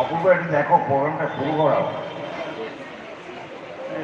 অপূর্ব একটু দেখো প্রোগ্রামটা শুরু করাও।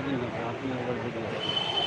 দিন হবে আপনি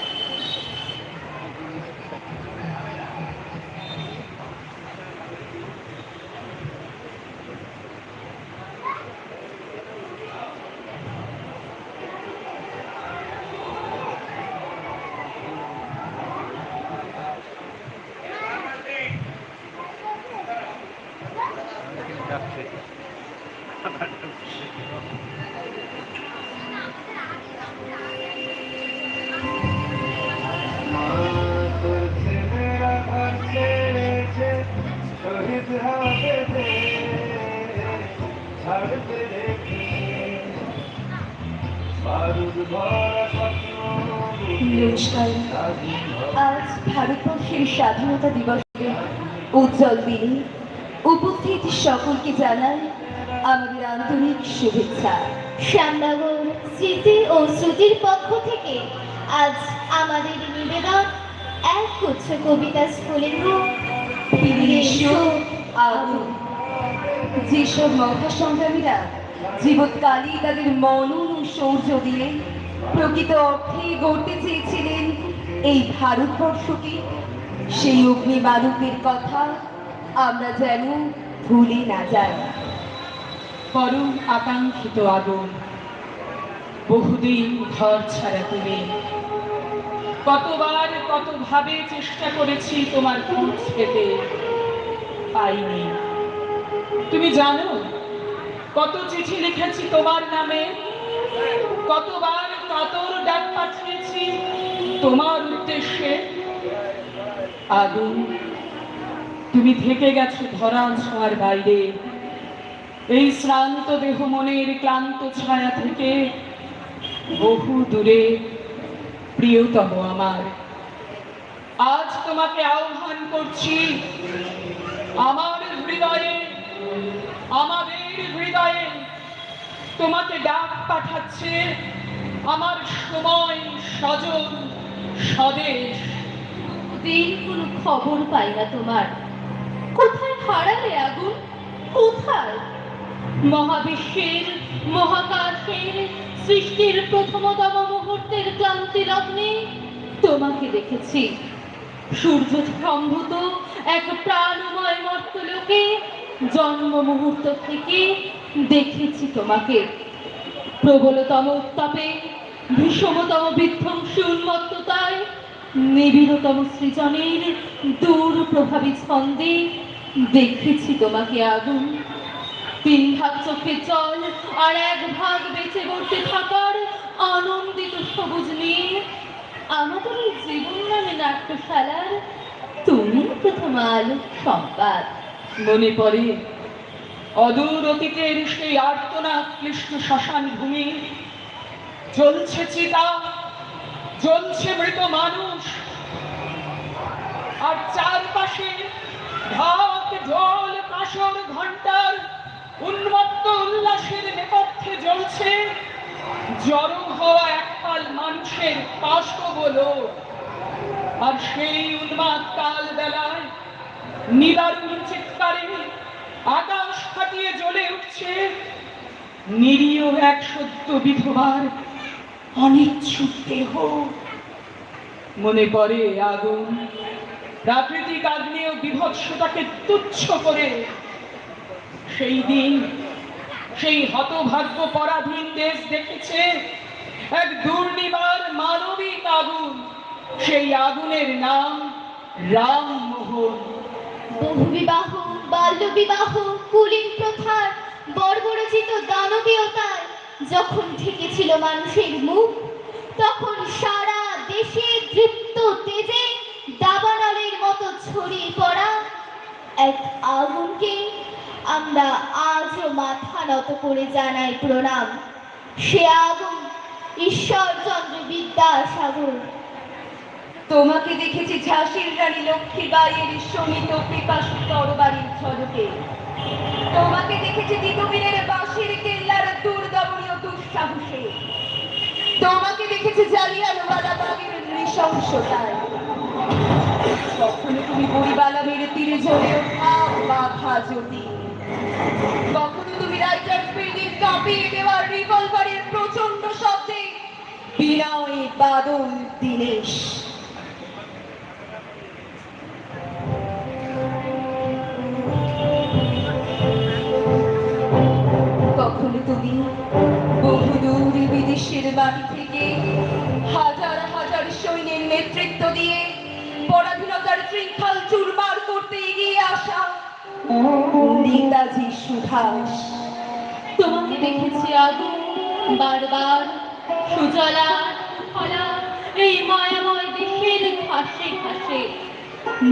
নমস্কার। আজ ভারতবর্ষের স্বাধীনতা দিবসের উজ্জ্বল দিনে। উপস্থিত সকলকে জানাই আমাদের আন্তরিক শুভেচ্ছা। শ্যামনগর স্মৃতি ও শ্রুতির পক্ষ থেকে আজ আমাদের নিবেদন এক গুচ্ছ কবিতা স্ফুলিঙ্গ ফিরে যেসব মহা সংগ্রামীরা জীবৎকালে তাদের মনন ও শৌর্য দিয়ে প্রকৃত অর্থে গড়তে চেয়েছিলেন এই ভারতবর্ষকে। সেই অগ্নি বালকের কথা আমরা যেন ভুলে না যাই। পরম আকাঙ্ক্ষিত আগুন বহুদিন ঘর ছাড়া তুমি। কতবার কতভাবে চেষ্টা করেছি তোমার খোঁজ পেতে, পাইনি। তুমি জানো, কত চিঠি লিখেছি তোমার নামে কতবার কাতর ডাক পাঠিয়েছি? তোমার উদ্দেশ্যে। আগুন তুমি থেকে গেছো ধরাল ছোঁয়ার বাইরে। এই শ্রান্ত দেহ মনের ক্লান্ত ছায়া থেকে বহু দূরে প্রিয়তম আমার। আজ তোমাকে আহ্বান করছি, আমার হৃদয়ে, আমাদের হৃদয়ে তোমাকে ডাক পাঠাচ্ছে আমার সময় স্বজন স্বদেশ। দিন কোনো খবর পাই না তোমার। কোথায় হারালে আগুন? কোথায়? মহাবিশ্বের, মহাকাশের, সৃষ্টির প্রথমতম মুহূর্তের ক্লান্তি লগ্নে তোমাকে দেখেছি। সূর্য সম্ভূত এক প্রাণময় মর্তলোকে জন্ম মুহূর্ত থেকে দেখেছি তোমাকে। প্রবলতম উত্তাপে, ভীষণতম বিধ্বংসী উন্মত্ততায়, নিবিড়তম সৃজনের দূর প্রভাবী ছন্দে দেখেছি তোমাকে আগুন। তিন ভাগ চোখে জল আর এক ভাগ বেঁচে বসে থাকার আনন্দিত সবুজ নিয়ে আমাদের জীবন নামে নাট্যশালার তুমি প্রথম আলো সংবাদ মনে পড়ে অদূর অতীতের সেই আর্তনা ক্লিষ্ট শ্মশান ভূমি। জ্বলছে চিতা, জ্বলছে মৃত মানুষ। আর চারপাশে ঢাক, ঢোল, কাসর ঘণ্টার উন্মত্ত উল্লাসের নেপথ্যে জ্বলছে জড়ো হওয়া একপাল মানুষের পাশব বলো আর সেই উন্মাদ কাল বেলায় নিদারুণ চিৎকারে আকাশ ফাটিয়ে জ্বলে উঠছে। নিরীহ এক সত্য বিধবার, অনিচ্ছুক দেহ। মনে পড়ে আগুন। প্রাকৃতিক আগ্নেয় বিভৎসতাকে তুচ্ছ করে। সেই দিন, সেই হতভাগ্য পরাধীন দেশ দেখেছে এক দুর্নিবার মানবিক আগুন। সেই আগুনের নাম রামমোহন। বহুবিবাহ বাল্যবিবাহ, কুলীন প্রথার, বর্বরচিত দানবীয়তার যখন ঠেকেছিল মানুষের মুখ, তখন সারা দেশে দৃপ্ত তেজে দাবানলের মতো ছড়িয়ে পড়া এক আগুনকে আমরা আজও মাথা নত করে জানাই প্রণাম। সে আগুন ঈশ্বরচন্দ্র বিদ্যাসাগর। তোমাকে দেখেছি ঝাঁসির রানী লক্ষ্মীবাইয়ের সমিত পিপাসু তরবারির ঝলকে তোমাকে দেখেছি তিতুমিরের বাঁশের কেল্লার দুর্দমনীয় দুঃসাহসে। তোমাকে দেখেছি জালিয়ানওয়ালা বাগের নৃশংসতায়। কখনো তুমি বড়িবালামের তীরে ঝরে ওঠা বাঘা জ্যোতি। কখনো তুমি রাইটার ফিল্ডের কাঁপিয়ে দেওয়া রিভলভারের প্রচণ্ড শব্দে বিনয় বাদল দিনেশ। কখনো তুমি বহুদূর বিদেশের বাড়ি থেকে হাজার হাজার সৈন্যের নেতৃত্ব দিয়ে পরাধীনতার শৃঙ্খল চুরমার করতে এগিয়ে আসা নেতাজি সুভাষ। তোমাকে দেখেছি আগুন, বারবার সুজলা ফলা এই মায়াময় দেশের ঘাসে ঘাসে।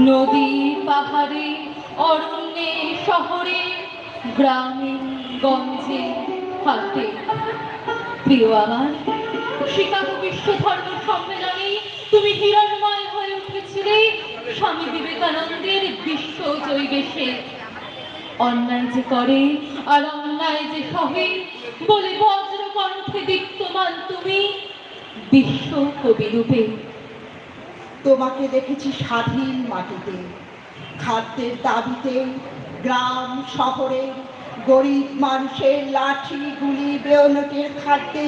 নদী পাহাড়ে, অরণ্যে, শহরে, গ্রামে গঞ্জে হাটে প্রিয় আমার, শিকাগো বিশ্ব ধর্ম সম্মেলনে তুমি হিরণময় হয়ে উঠেছিলে স্বামী বিবেকানন্দের বিশ্ব জৈবেশে অন্যায় যে করে আর অন্যায় যে সহে, বলে বজ্র কণ্ঠে দীপ্তমান তুমি বিশ্ব কবি রূপে। তোমাকে দেখেছি স্বাধীন মাটিতে, খাদ্যের দাবিতে, গ্রাম, শহরে গরিব মানুষের লাঠি, গুলি বেয়নটের খাদ্যে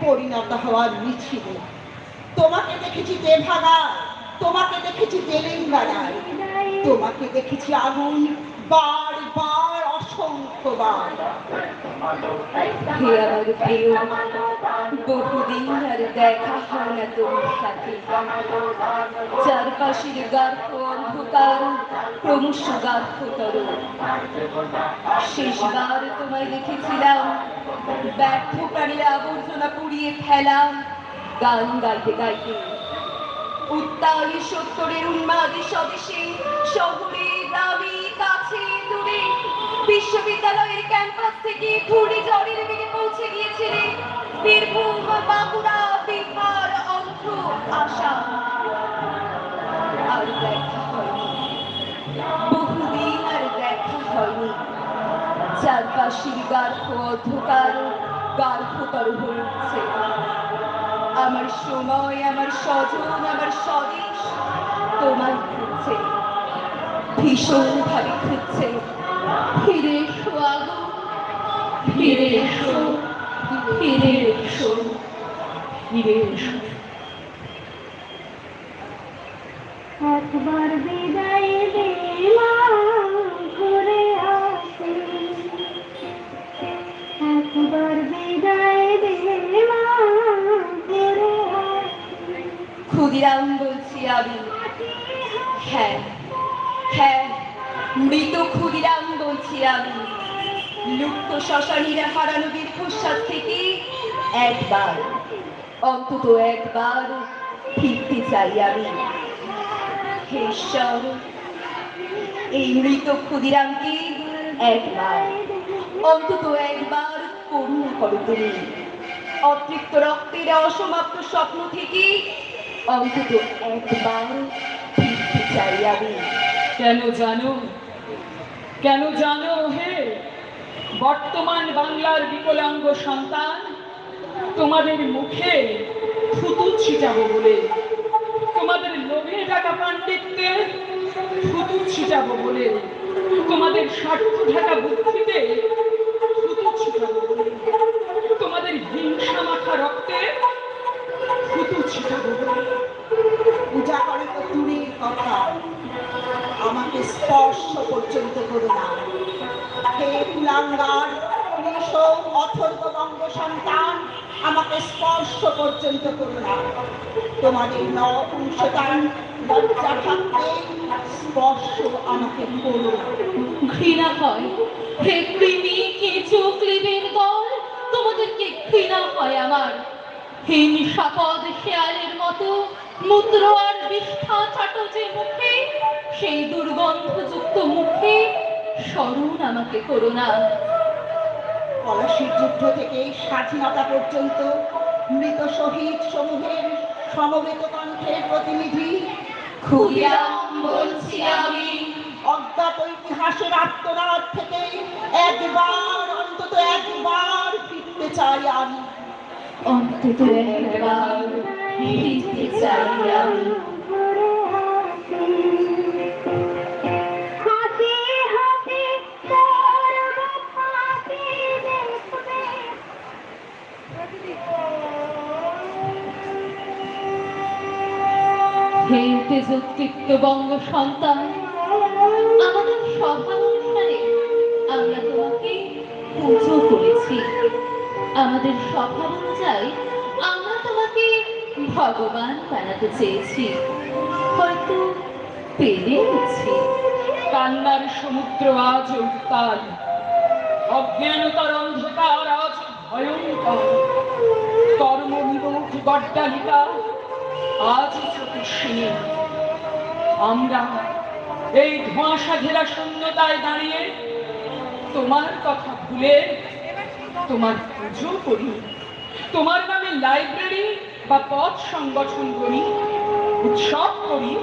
পরিণত হওয়ার মিছিলে। তোমাকে দেখেছি তেভাগা তোমাকে দেখেছি তেলেঙ্গানায় তোমাকে দেখেছি আগুন বার বার বহুদিন আর দেখা হয় না তোমার সাথে। চারপাশের গার্হ অন্ধকার ক্রমশ শেষবার তোমায় দেখেছিলাম, ব্যর্থ প্রাণীর আবর্জনা পুড়িয়ে ফেলা গান গাইতে গাইতে। উত্তাল সত্তরের উন্মাদী স্বদেশে শহরে দূরে বিশ্ববিদ্যালয়ের ক্যাম্পাস থেকে ঘূর্ণি ঝড়ের বেগে পৌঁছে গিয়েছিলে। বীরভূম, বাঁকুড়া, বিহার, অন্ধ্র, আসাম। অন্ধকার গার্হতর হয়ে উঠছে। আমার সময়, আমার স্বজন, আমার তোমায় খুঁজছে। ভীষণ ভাবে খুঁজছে। ফিরে এসো আগুন ফিরে এসো ফিরে এসো ফিরে এসো একবার বিদায় দে মা ঘুরে আসি। একবার বিদায় দে মা ঘুরে আসি। ক্ষুদিরাম বলছি আমি। হ্যাঁ হ্যাঁ। মৃত ক্ষুদিরাম বলছি আমি লুপ্ত শ্মশানীর হারানো দীর্ঘশ্বাস থেকে একবার, অন্তত একবার ফিরতে চাই আমি। ঈশ্বর, এই মৃত ক্ষুদিরামকে একবার, অন্তত একবার করুণা করো তুমি। অতৃপ্ত রক্তের অসমাপ্ত স্বপ্ন থেকে অন্তত একবার ফিরতে চাই আমি। কেন জানো? কেন জানো হে? বর্তমান বাংলার বিকলাঙ্গ সন্তান, তোমাদের মুখে থুতু ছিটাবো বলে, তোমাদের লোভে ঢাকা পাণ্ডিত্যে থুতু ছিটাবো বলে, তোমাদের স্বার্থ ঢাকা বুদ্ধিতে করো না সন্তান, আমাকে স্পর্শ পর্যন্ত তোমাদের নপুংসতান স্পর্শ আমাকে ঘৃণা হয়। হে কৃমি কেঁচো ক্লিবের দল তোমাদেরকে হয় আমার। হে নিশাপদ শেয়ালের মতো মূত্র আর বিষ্ঠা চাটো যে মুখে, সেই দুর্গন্ধযুক্ত মুখে স্মরণ আমাকে করো না। পলাশির যুদ্ধ থেকে স্বাধীনতা পর্যন্ত মৃত শহীদ সমূহের সমবেত কণ্ঠের প্রতিনিধি বলছি আমি। অজ্ঞাত ইতিহাসের আত্মনাদ থেকে একবার অন্তত একবার ফিরতে চাই আমি। অন্তত একবার ফিরতে চাই আমি। বঙ্গ সন্তান, আমাদের সভা অনুষ্ঠানে আমরা তোমাকে পুজো করেছি। আমাদের সভা অনুযায়ী আমরা তোমাকে ভগবান বানাতে চেয়েছি। হয়তো পেরেছি কান্নার সমুদ্র আজ উত্তাল, অজ্ঞানতার অন্ধকার আজ ভয়ঙ্কর। কর্ম বিমুখ গড্ডালিকা আজ চতুর্ষিনী আমরা এই ধোঁয়াশা ঘেরা শূন্যতায় দাঁড়িয়ে তোমার কথা ভুলে, তোমার পুজো করি, তোমার নামে লাইব্রেরি বা পথ সংগঠন করি, উৎসব করি,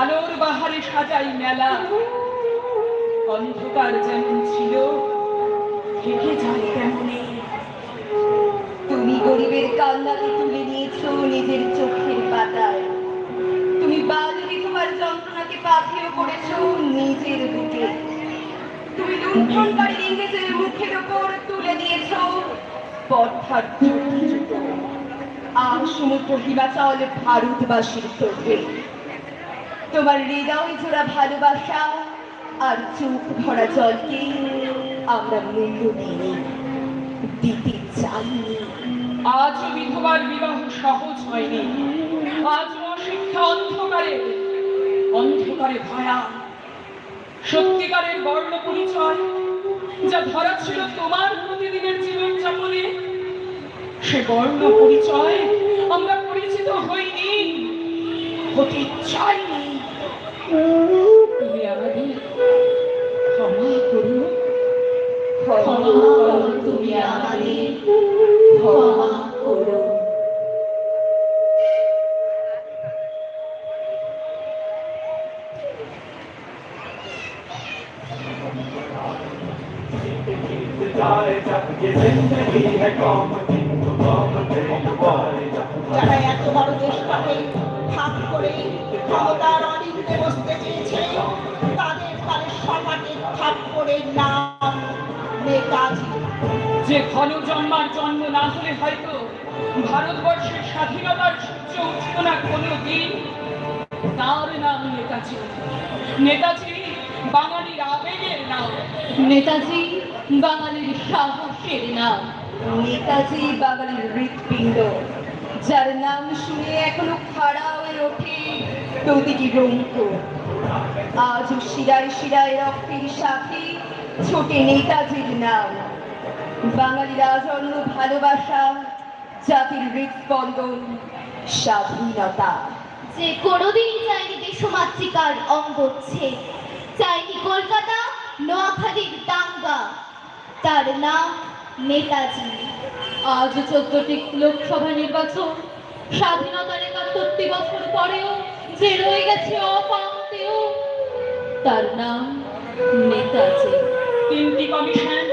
আলোর বাহারে সাজাই মেলা। অন্ধকার যেমন ছিল, থেকে যায় তেমনি। তুমি গরিবের কান্নাকে নিজের চোখের পাতায়। তুমি বাদরি তোমার যন্ত্রণাকে পাথেয় করেছ নিজের বুকে। তুমি লুণ্ঠনকারী ইংরেজের মুখের ওপর তুলে দিয়েছ জুতো আর সমুদ্র হিমাচল ভারতবাসীর তোকে তোমার হৃদয় জোড়া ভালোবাসা আর চোখ ভরা জলকে আমরা মূল্য দিইনি দিতে চাইনি। আজ বিধবার বিবাহ সহজ হয়নি। আজ শিক্ষা অন্ধকারে অন্ধকারে ভয়া। সত্যিকারের বর্ণ পরিচয় যা ধরা ছিল তোমার প্রতিদিনের জীবন যাপনে সে বর্ণ পরিচয় আমরা পরিচিত হইনি হতে চাইনি ক্ষমা করো। ক্ষমা করো, তুমি আমাদের করো যারা এত বড় দেশটাকে ভাগ করে ক্ষমতার অলিন্দে বসতে চেয়েছে, তাদের তাদের সমাজের থাপ্পড়ের নাম নেতাজি। যে ঘন জন্মার জন্ম না হলে হয়তো ভারতবর্ষের স্বাধীনতার সূর্য উঠত না কোনো দিন তার নাম নেতাজি। নেতাজি বাঙালির আবেগের নাম। নেতাজি বাঙালির সাহসের নাম। নেতাজি বাঙালির হৃৎপিণ্ড। যার নাম শুনে এখনও খাড়া হয়ে ওঠে প্রতিটি রঙ্ক আজ শিরায় শিরায় রক্তের সাথে ছোটে নেতাজির নাম। বাঙালির আজন্ম ভালোবাসা জাতির হৃৎস্পন্দন স্বাধীনতা। যে কোনোদিন চাইনি দেশমাতৃকার অঙ্গচ্ছেদ চাইনি কলকাতা নোয়াখালীর দাঙ্গা। তার নাম নেতাজি। আজ চোদ্দটি লোকসভা নির্বাচন স্বাধীনতার একাত্তরটি বছর পরেও যে রয়ে গেছে অপান্তেও তার নাম নেতাজি। তিনটি কমিশন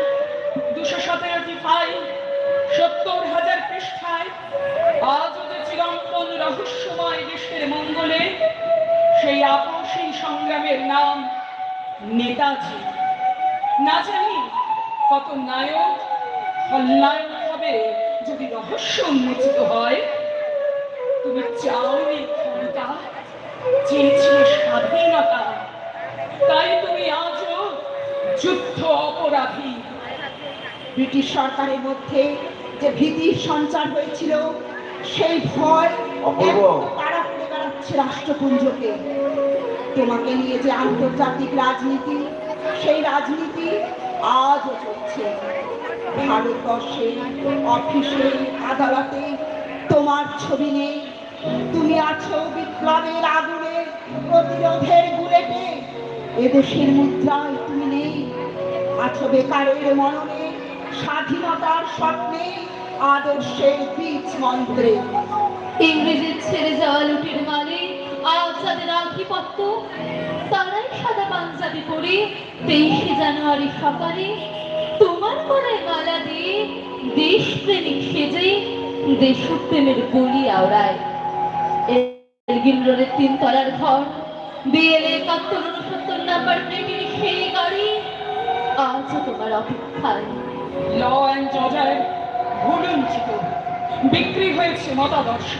দুশো সতেরোটি ফাইল সত্তর হাজার পৃষ্ঠায় আজ যে চিরম্পন রহস্যময় দেশের মঙ্গলে সেই আপসী সংগ্রামের নাম নেতাজি। না জানি কত নায়ক খলনায়ক হবে যদি রহস্য উন্মোচিত হয়? তুমি চাওনি ক্ষমতা, চেয়েছিলে স্বাধীনতা, তাই তুমি আজও যুদ্ধ অপরাধী। ব্রিটিশ সরকারের মধ্যে যে ভীতির সঞ্চার হয়েছিল সেই ভয়। তারা করে বেড়াচ্ছে রাষ্ট্রপুঞ্জকে। তোমাকে নিয়ে যে আন্তর্জাতিক রাজনীতি সেই রাজনীতি আজও চলছে। ভারতবর্ষে অফিসে আদালতে তোমার ছবি নেই। তুমি আছো বিপ্লবের আগুনে প্রতিরোধের বুলেটে। এদেশের মুদ্রায় তুমি নেই। আছো বেকারের মননে স্বাধীনতার স্বপ্নে আদর্শের বীজ মন্ত্রে। ইংরেজের ছেড়ে যাওয়া লুটের মালে আজ আধিপত্য, তারাই সাদা পাঞ্জাবি পরে তেইশে জানুয়ারি সকালে তোমার গলায় মালা দিয়ে দেশপ্রেমিক সেজে দেশপ্রেমের বলি আওড়ায়। এলগিন রোডের তিন তলার ঘর বিএলএ একাত্তর উনসত্তর নাম্বার সেই গাড়ি আজও তোমার অপেক্ষায়। ল অ্যান্ড অর্ডার ভুলুঞ্চিত বিক্রি হয়েছে মতাদর্শ।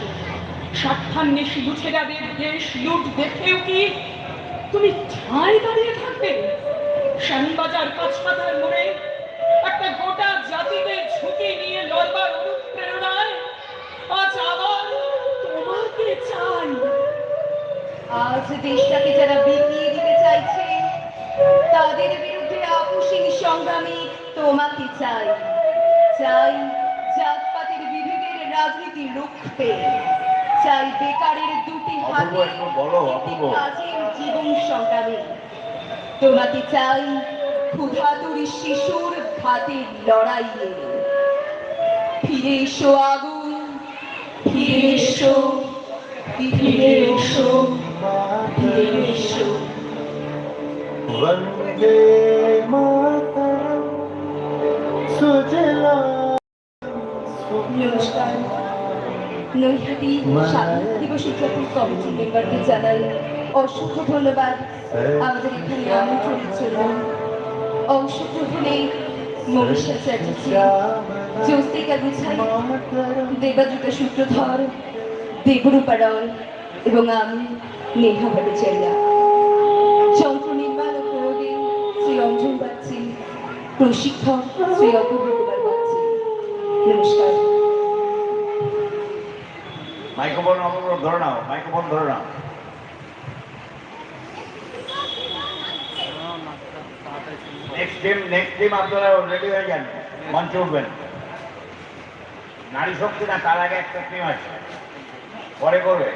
স্বার্থান্বেষী লুঠেরাদের দেশ লুট দেখেও কি তুমি ঠাঁই দাঁড়িয়ে থাকবে? শ্যামবাজার পাঁচমাথার মোড়ে একটা গোটা জাতিকে ঝুঁকি নিয়ে লড়বার অনুপ্রেরণায় আজ আবার তোমাকে চাই। আজ দেশটাকে যারা বিকিয়ে দিতে চাইছে, তাদের বিরুদ্ধে আপোষহীন সংগ্রামী তোমাকে চাই চাই জাতপাতের বিভেদের রাজনীতি রুখতে। চাই বেকারের দুটি হাতে জীবন সংগ্রামে। তোমাকে চাই ক্ষুধাতুরি শিশুর ভাতের লড়াই ফিরে এসো আগুন ফিরে এসো ফিরে এসো ফিরে এসো। বন্দে মা নমস্কার নৈহাটি স্বাধীনতা দিবস উদযাপন কমিটি মেম্বারকে জানাই অসংখ্য ধন্যবাদ আমাদের এখানে আমন্ত্রণের জন্য অংশগ্রহণে মনীষা চ্যাটার্জি জ্যোতিকা গুছাই দেবাদ্রিতা সূত্রধর দেবরূপা রয় এবং আমি নেহা ভট্টাচার্যা যন্ত্র নির্মাণ শ্রী অঞ্জন বাগচি প্রশিক্ষক শ্রী বাগচি নমস্কার। মাইক্রোফোন ধরে নাও, মাইক্রোফোন ধরে নাও। নেক্সট টিম নেক্সট টিম আপনারা রেডি হয়ে যান, মঞ্চে উঠবেন। নারী শক্তি না, তার আগে একটা টিম আছে। পরে করবে।